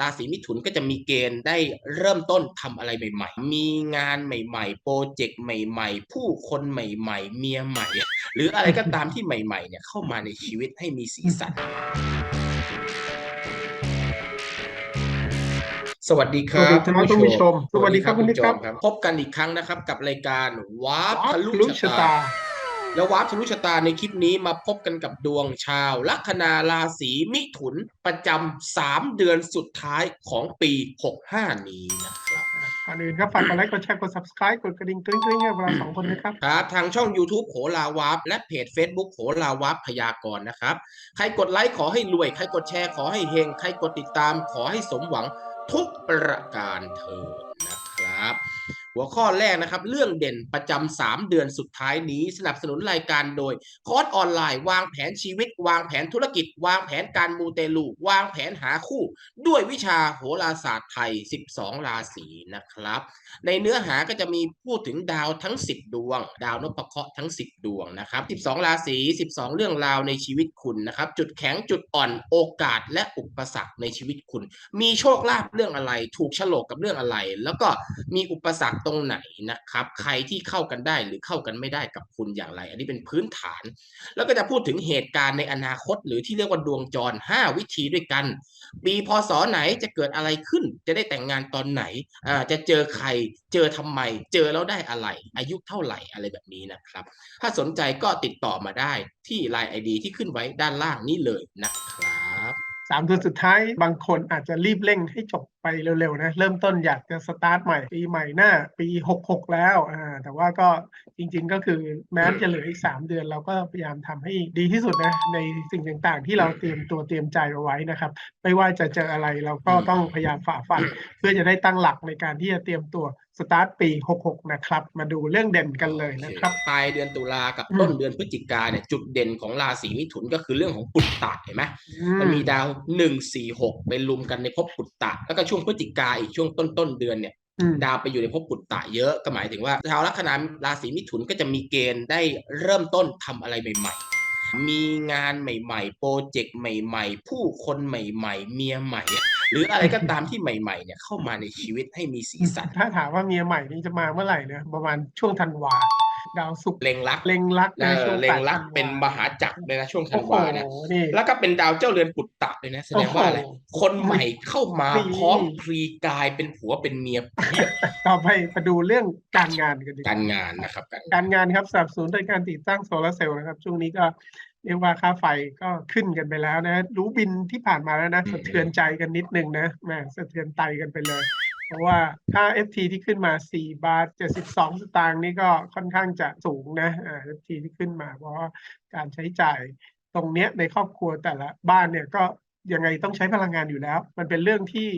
ราศีมิถุนก็จะมีเกณฑ์ได้เริ่มต้นทำอะไรใหม่ ๆ มีงานใหม่ๆ โปรเจกต์ใหม่ ๆ ผู้คนใหม่ ๆ เมียใหม่ หรืออะไรก็ตามที่ใหม่ๆเนี่ยเข้ามาในชีวิตให้มีสีสันสวัสดีคสวัรัสดีบท่านผู้ชม สวัสดีครับคุณนิกครับจอมพบกันอีกครั้งนะครับกับรายการวาร์ปวาร์ปทะลุทะลุชะชะตาตา แล้ววาร์ปทะลุชะตาในคลิปนี้มาพบกันกับดวงชาวลัคนาราศีมิถุนประจำสามเดือนสุดท้ายของปี 65 นี้นะครับ ก่อนอื่นครับฝากกดไลค์กดแชร์กด subscribe กดกระดิ่งกริ๊งกริ๊งให้เราสองคนนะครับ ครับทางช่อง YouTube โหราวาร์ปและเพจ Facebook โหราวาร์ปพยากรณ์นะครับ ใครกดไลค์ขอให้รวย ใครกดแชร์ขอให้เฮง ใครกดติดตามขอให้สมหวังทุกประการเถิดนะครับ หัวข้อแรกนะครับ เรื่องเด่นประจำสามเดือนสุดท้ายนี้ สนับสนุนรายการโดย คอร์สออนไลน์ วางแผนชีวิต วางแผนธุรกิจ วางแผนการมูเตลู วางแผนหาคู่ ด้วยวิชาโหราศาสตร์ไทย 12 ราศีนะครับ ในเนื้อหาก็จะมีพูดถึงดาวทั้ง 10 ดวง ดาวนพเคราะห์ทั้ง 10 ดวงนะครับ12 ราศี12 เรื่องราวในชีวิตคุณนะครับ จุดแข็งจุดอ่อนโอกาสและอุปสรรคในชีวิตคุณ มีโชคลาภเรื่องอะไร ถูกโฉลกกับเรื่องอะไร แล้วก็มีอุปสรรคตรงไหนนะครับ ใครที่เข้ากันได้หรือเข้ากันไม่ได้กับคุณอย่างไร อันนี้เป็นพื้นฐาน แล้วก็จะพูดถึงเหตุการณ์ในอนาคต หรือที่เรียกว่าดวงจร 5 วิธีด้วยกัน ปีพศไหนจะเกิดอะไรขึ้น จะได้แต่งงานตอนไหนอ่าจะเจอใคร เจอทำไม เจอแล้วได้อะไร อายุเท่าไหร่อะไรแบบนี้นะครับ ถ้าสนใจก็ติดต่อมาได้ที่ Line ID ที่ขึ้นไว้ด้านล่างนี้เลยนะครับ สามเดือนสุดท้ายบางคนอาจจะรีบเร่งให้จบไปเร็วๆนะเริ่มต้นอยากจะสตาร์ทใหม่ปีใหม่หน้า ปี 66 แล้วอ่าแต่ว่าก็จริงๆก็คือแม้จะเหลืออีก 3 เดือน เราก็พยายามทำให้ดีที่สุดนะในสิ่งต่างๆ ที่เราเตรียมตัวเตรียมใจเอาไว้นะครับ ไม่ว่าจะเจออะไรเราก็ต้องพยายามฝ่าฟัน เพื่อจะได้ตั้งหลักในการที่จะเตรียมตัว สตาร์ทปี 66 นะครับ มาดูเรื่องเด่นกันเลยนะครับปลายเดือนตุลากับอืมต้นเดือนพฤศจิกาเนี่ยจุดเด่นของราศีมิถุนก็คือเรื่องของปุตตะเห็นไหมมันมีดาวหนึ่งสี่หกไปรุมกันในภพปุตตะ แล้วก็ช่วงพฤศจิกาอีกช่วงต้นต้นๆเดือนเนี่ยอืมดาวไปอยู่ในภพปุตตะเยอะก็หมายถึงว่าชาวลัคนาราศีมิถุนก็จะมีเกณฑ์ได้เริ่มต้นทำอะไรใหม่ๆ มีงานใหม่ๆ โปรเจกต์ใหม่ ๆ ผู้คนใหม่ ๆ เมียใหม่ หรืออะไรก็ตามที่ใหม่ๆเนี่ยเข้ามาในชีวิตให้มีสีสัน ถ้าถามว่าเมียใหม่นี่จะมาเมื่อไหร่เนี่ยประมาณช่วงธันวา ดาวศุกร์เล็งรักเล็งรักเอในอช่วงเล็งรักแปดธัวเป็นมหาจักรเลยนะช่วงธัโอ้นโหวาเนี่ยนี่แล้วก็เป็นดาวเจ้าเรือนปุตตะเลยนะแสดงว่าอะไรโอ้โหคนใหม่เข้ามานี่พร้อมพรีกายเป็นผัวเป็นเมียต่อไปมาดูเรื่องการงานกันดีกว่าการงานนะครับ การการงานครับสนับสนุนโดยการติดตั้งโซลาร์เซลล์นะครับ ช่วงนี้ก็เรียกว่าค่าไฟก็ขึ้นกันไปแล้วนะ รู้บินที่ผ่านมาแล้วนะ สะเทือนใจกันนิดนึงนะแหมสะเทือนไตกันไปเลย เพราะว่าค่า FT ที่ขึ้นมา 4 บาท 72 สตางค์นี่ก็ค่อนข้างจะสูงนะอ่า FT ที่ขึ้นมา เพราะว่าการใช้จ่ายตรงเนี้ยในครอบครัวแต่ละบ้านเนี่ยก็ ยังไงต้องใช้พลังงานอยู่แล้ว มันเป็นเรื่องที่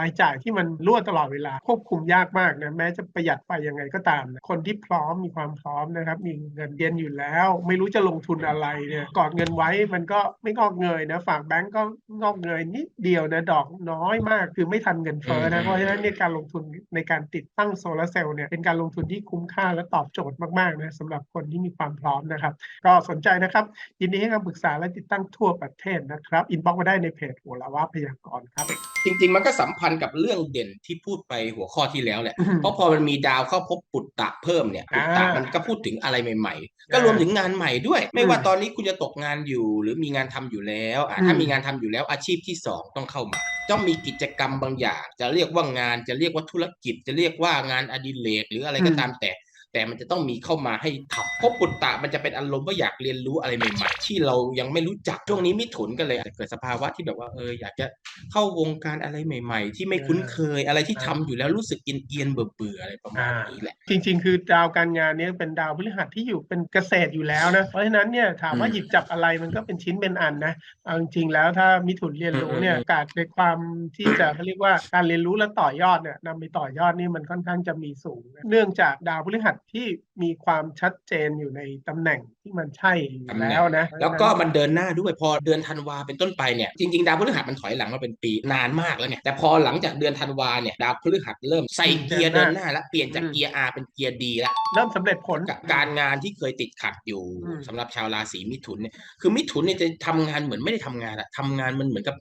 รายจ่ายที่มันรั่วตลอดเวลาควบคุมยากมากนะแม้จะประหยัดไฟยังไงก็ตามนะคนที่พร้อมมีความพร้อมนะครับ มีเงินเย็นอยู่แล้ว ไม่รู้จะลงทุนอะไรเนี่ยกอดเงินไว้มันก็ไม่งอกเงยนะฝากแบงก์ก็งอกเงยนิดเดียวนะดอกน้อยมากคือไม่ทันเงินเฟ้อนะเพราะฉะนั้นเนี่ยการลงทุนในการติดตั้งโซลาร์เซลล์เนี่ยเป็นการลงทุนที่คุ้มค่าและตอบโจทย์มากๆนะสำหรับคนที่มีความพร้อมนะครับ ก็สนใจนะครับยินดีให้คำปรึกษาและติดตั้งทั่วประเทศนะครับอินบ็อกมาได้ในเพจหัวละว่าพยากรณ์ครับ จริง ๆ มันก็สัมพันธ์กับเรื่องเด่นที่พูดไปหัวข้อที่แล้วแหละอืมเพราะพอมันมีดาวเข้าพบปุตตะเพิ่มเนี่ยปุตตะอ่ามัมันก็พูดถึงอะไรใหม่ๆอ่าก็รวมถึงงานใหม่ด้วย ไม่อืมว่าตอนนี้คุณจะตกงานอยู่ หรือมีงานทำอยู่แล้วอะถ้าอืมมีงานทำอยู่แล้วอาชีพที่สองต้องเข้ามาต้องมีกิจกรรมบางอย่าง จะเรียกว่างานจะเรียกว่าธุรกิจจะเรียกว่างานอดิเรกหรืออะไรก็ตามแต่ แต่มันจะต้องมีเข้ามาให้ทำเพราะปุตตะมันจะเป็นอารมณ์ว่าอยากเรียนรู้อะไรใหม่ๆที่เรายังไม่รู้จักช่วงนี้มิถุนก็เลยอาจจะเกิดสภาวะที่แบบว่าเอออยากจะเข้าวงการอะไรใหม่ ๆ ที่ไม่คุ้นเคยอะไรที่ทำอยู่แล้วรู้สึกเอียนๆเบื่อๆอะไรประมาณนี้แหละ จริง ๆ คือดาวการงานเนี้เป็นดาวพฤหัสที่อยู่เป็นเกษตรอยู่แล้วนะเพราะฉะนั้นเนี่ยถามว่าอืมหยิบจับอะไรมันก็เป็นชิ้นเป็นอันนะเอาจริงๆแล้วถ้ามิถุนเรียนรู้เนี่ยอืมโอกาสในความที่จะเขาเรียกว่าการเรียนรู้และต่อยอดเนี่ยนำไปต่อยอดนี่มันค่อนข้างจะมีสูงนะเนื่องจากดาวพฤหัสที่มีความชัดเจนอยู่ในตำแหน่งที่มันใช่อยู่แล้วนะ แล้วก็มันเดินหน้าด้วยพอเดือนธันวาเป็นต้นไปเนี่ยจริงๆ ดาวพฤหัสมันถอยหลังมาเป็นปีนานมากแล้วไงแต่พอหลังจากเดือนธันวาเนี่ยดาวพฤหัสเริ่มใส่เกียร์เดินหน้าแล้วเปลี่ยนจากเกียร์ R เป็นเกียร์ D แล้วเริ่มสำเร็จผลกับการงานที่เคยติดขัดอยู่อืมสำหรับชาวราศีมิถุนเนี่ยคือมิถุนเนี่ยจะทำงานเหมือนไม่ได้ทำงานอะทำงานมันเหมือนกับ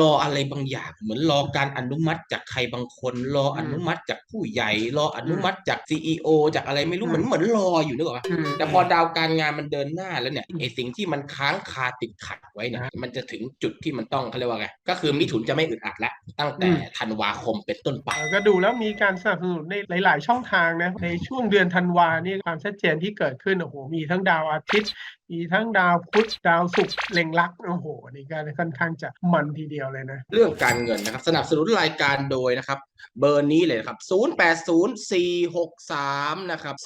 รออะไรบางอย่าง เหมือนรอการอนุมัติจากใครบางคน รออนุมัติจากผู้ใหญ่ รออนุมัติจากซีอจากอะไรไม่รู้เหมือนเหมือนรออยู่นึกออกปะอืมแต่พอดาวการงานมันเดินหน้าแล้วเนี่ยไอสิ่งที่มันค้างคาติดขัดไว้เนี่ยมันจะถึงจุดที่มันต้องเขาเรียกว่าไงก็คือมิถุนจะไม่อึดอัดแล้วตั้งแต่ธันวาคมเป็นต้นไปเราก็ดูแล้วมีการสนับสนุนในหลาย ๆ ช่องทางนะในช่วงเดือนธันวานี่ความชัดเจนที่เกิดขึ้นโอ้โหมีทั้งดาวอาทิตย์ มีทั้งดาวพุธดาวศุกร์เล็งรักโอ้โหนี่ก็ค่อนข้างจะมันทีเดียวเลยนะ เรื่องการเงินนะครับ สนับสนุนรายการโดยนะครับ เบอร์นี้เลยครับ 080463นะครับ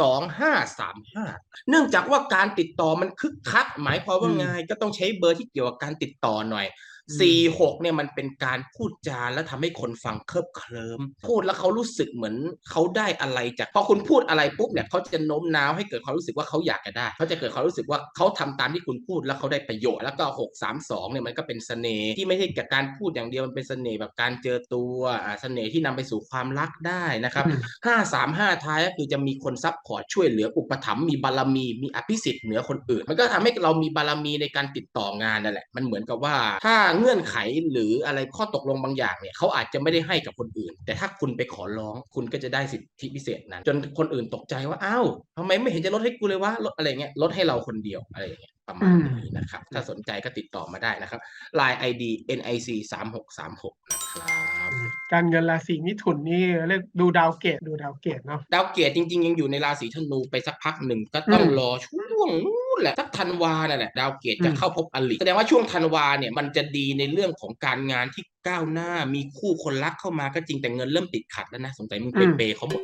2535 เนื่องจากว่าการติดต่อมันคึกคัก หมายความว่าไงก็ต้องใช้เบอร์ที่เกี่ยวกับการติดต่อหน่อย อืม46เนี่ยมันเป็นการพูดจาแล้วทำให้คนฟังเคลิบเคลิ้มพูดแล้วเขารู้สึกเหมือนเขาได้อะไรจากพอคุณพูดอะไรปุ๊บเนี่ยเขาจะโน้มน้าวให้เกิดความรู้สึกว่าเขาอยากจะได้เขาจะเกิดความรู้สึกว่าเขาทำตามที่คุณพูดแล้วเขาได้ประโยชน์แล้วก็ 632เนี่ยมันก็เป็นเสน่ห์ที่ไม่ใช่กับการพูดอย่างเดียวมันเป็นเสน่ห์แบบการเจอตัวอ่าเสน่ห์ที่นำไปสู่ความรักได้นะครับอืมห้าสามห้าท้ายก็คือจะมีคนซัพพอร์ตช่วยเหลืออุปถัมภ์มีบารมีมีอภิสิทธิ์เหนือคนอื่น มันก็ทำให้เรามีบารมีในการติดต่องานนั่นแหละมันเหมือนกับว่าถ้าเงื่อนไขหรืออะไรข้อตกลงบางอย่างเนี่ยเขาอาจจะไม่ได้ให้กับคนอื่น แต่ถ้าคุณไปขอร้องคุณก็จะได้สิทธิพิเศษนั้น จนคนอื่นตกใจว่าอ้าวทำไมไม่เห็นจะลดให้กูเลยวะลดอะไรเงี้ยลดให้เราคนเดียวอะไรอย่างเงี้ยประมาณนี้นะครับ ถ้าสนใจก็ติดต่อมาได้นะครับ Line ID NIC 3 6 3 6นะครับการเงินราศีมิถุนนี่เรียกดูดาวเกตดูดาวเกตเนาะดาวเกตจริง ๆ ยังอยู่ในราศีธนูไปสักพักหนึ่งก็ต้องอืมรอช่วงนู้ นแหละสักธันวานั่นแหละดาวเกตจะอืมเข้าพบอลิแสดงว่าช่วงธันวาเนี่ยมันจะดีในเรื่องของการงานที่ก้าวหน้ามีคู่คนรักเข้ามาก็จริงแต่เงินเริ่มติดขัดแล้วนะสงสัยมึงไปเปย์เขาหมด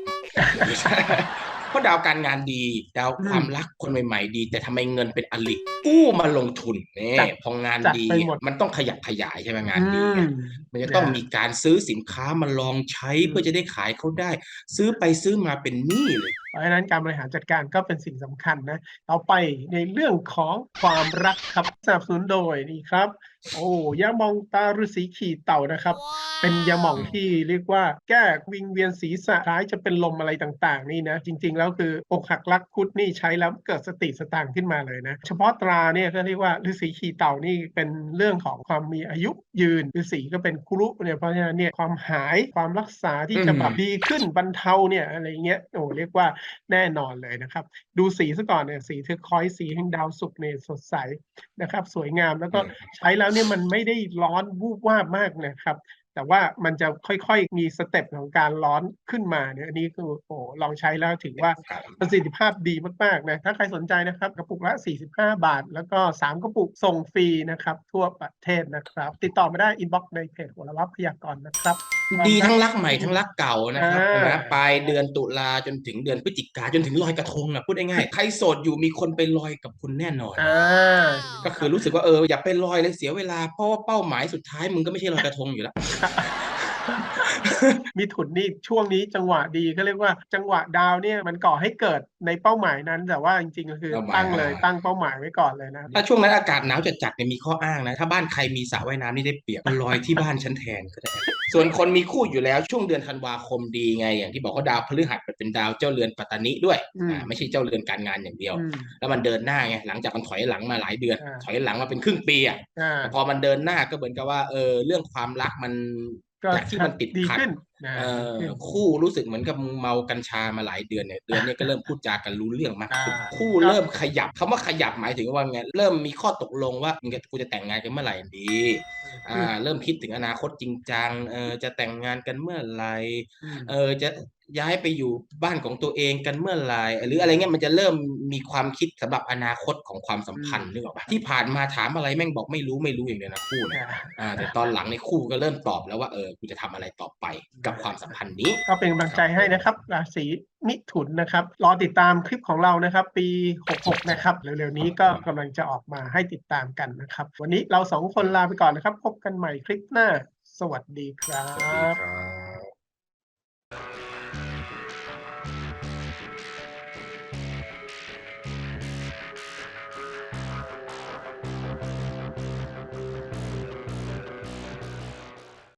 ไม่ใช่เพราะดาวการงานดีดาวความรักคนใหม่ๆดี แต่ทำไมเงินเป็นอลิกู้มาลงทุนเนี่จัดยพองานจัดดีไปหมดมันต้องขยับขยายใช่ไหมงานดีอืไงมมันจะต้องมีการซื้อสินค้ามาลองใช้อืมเพื่อจะได้ขายเขาได้ ซื้อไปซื้อมาเป็นหนี้เลย เพราะฉะนั้นการบริหารจัดการก็เป็นสิ่งสำคัญนะ ต่อไปในเรื่องของความรักครับสนับสนุนโดยนี่ครับ โอ้ยาหมองตาฤาษีขี่เต่านะครับ เป็นยาหม่องที่เรียกว่า แก้วิงเวียนศีรษะคล้ายจะเป็นลมอะไรต่างๆ นี่นะ จริง ๆ แล้วคืออกหักรักคุดนี่ใช้แล้วเกิดสติสตางค์ขึ้นมาเลยนะ เฉพาะตราเนี่ยก็เรียกว่าฤาษีขี่เต่านี่เป็นเรื่องของความมีอายุยืนฤาษีก็เป็นครุเนี่ยเพราะฉะนั้นเนี่ยความหายความรักษาที่จะแบบอืมดีขึ้นบรรเทาเนี่ยอะไรเงี้ยโอ้เรียกว่าแน่นอนเลยนะครับ ดูสีซะก่อนเนี่ยสีเทอร์คอยส์สีแห่งดาวศุกร์เนี่ยสดใสนะครับ สวยงามแล้วก็อืมใช้แล้วเนี่ยมันไม่ได้ร้อนวูบวาบมากนะครับ แต่ว่ามันจะค่อยๆมีสเต็ปของการร้อนขึ้นมาเนี่ยอันนี้คือโอ้ลองใช้แล้วถือว่าประสิทธิภาพดีมากๆนะถ้าใครสนใจนะครับ กระปุกละ 45 บาท แล้วก็ 3 กระปุกส่งฟรีนะครับ ทั่วประเทศนะครับ ติดต่อมาได้อินบ็อกซ์ในเพจหัวละวับพยากรณ์นะครับ ดีทั้งรักใหม่ทั้งรักเก่านะครับอ่านะปลายเดือนตุลาจนถึงเดือนพฤศจิกาจนถึงลอยกระทงอะพูดง่ายๆใครโสดอยู่มีคนไปลอยกับคุณแน่นอนอ่าก็คือรู้สึกว่าเอออย่าไปลอยเลยเสียเวลาเพราะว่าเป้าหมายสุดท้ายมึงก็ไม่ใช่ลอยกระทงอยู่แล้ว มีถุนนี่ช่วงนี้จังหวะดีก็เรียกว่าจังหวะดาวเนี่ยมันก่อให้เกิดในเป้าหมายนั้น แต่ว่าจริงๆก็คือเป้าหมายตั้งเลยอ่าตั้งเป้าหมายไว้ก่อนเลยนะถ้าช่วงนั้นอากาศหนาวจัดๆเนี่ยมีข้ออ้างนะถ้าบ้านใครมีสระว่ายน้ำนี่ได้เปรียบมันลอยที่บ้านฉันแทนก็ได้ ส่วนคนมีคู่อยู่แล้วช่วงเดือนธันวาคมดีไง อย่างที่บอกว่าดาวพฤหัสเป็นดาวเจ้าเรือนปัตตานิด้วยอืมอ่าไม่ใช่เจ้าเรือนการงานอย่างเดียวอืมแล้วมันเดินหน้าไงหลังจากมันถอยหลังมาหลายเดือนอ่าถอยหลังมาเป็นครึ่งปีอะอ่าแต่พอมันเดินหน้าก็เหมือนกับว่าเออเรื่องความรักมัน ก็จากที่มันติดดีขัดขึ้นนะเออขึ้นคู่รู้สึกเหมือนกับเมากัญชามาหลายเดือนเนี่ยเดือนเนี้ก็เริ่มพูดจากันรู้เรื่องมากขึ้นอ่าคู่เริ่มขยับคำว่าขยับหมายถึงว่าไงเริ่มมีข้อตกลงว่ามึงกับกูจะแต่งงานกันเมื่อไหร่ดีอ่าเริ่มคิดถึงอนาคตจริงจังเออจะแต่งงานกันเมื่อไหร่อืมเออจะ ย้ายไปอยู่บ้านของตัวเองกันเมื่อไหร่หรืออะไรเงี้ยมันจะเริ่มมีความคิดสำหรับอนาคตของความสัมพันธ์นึกออกปะที่ผ่านมาถามอะไรแม่งบอกไม่รู้ไม่รู้อย่างเดียวนะคู่เนี่ยอ่าอ่าแต่ตอนหลังในคู่ก็เริ่มตอบแล้วว่าเออกูจะทำอะไรต่อไปกับความสัมพันธ์นี้ ก็เป็นกำลังใจให้นะครับราศีมิถุนนะครับรอติดตามคลิปของเรานะครับ ปี 66 นะครับเร็วๆนี้ก็กำลังจะออกมาให้ติดตามกันนะครับ วันนี้เราสองคนลาไปก่อนนะครับ พบกันใหม่คลิปหน้า สวัสดีครัสวัสดีบครับ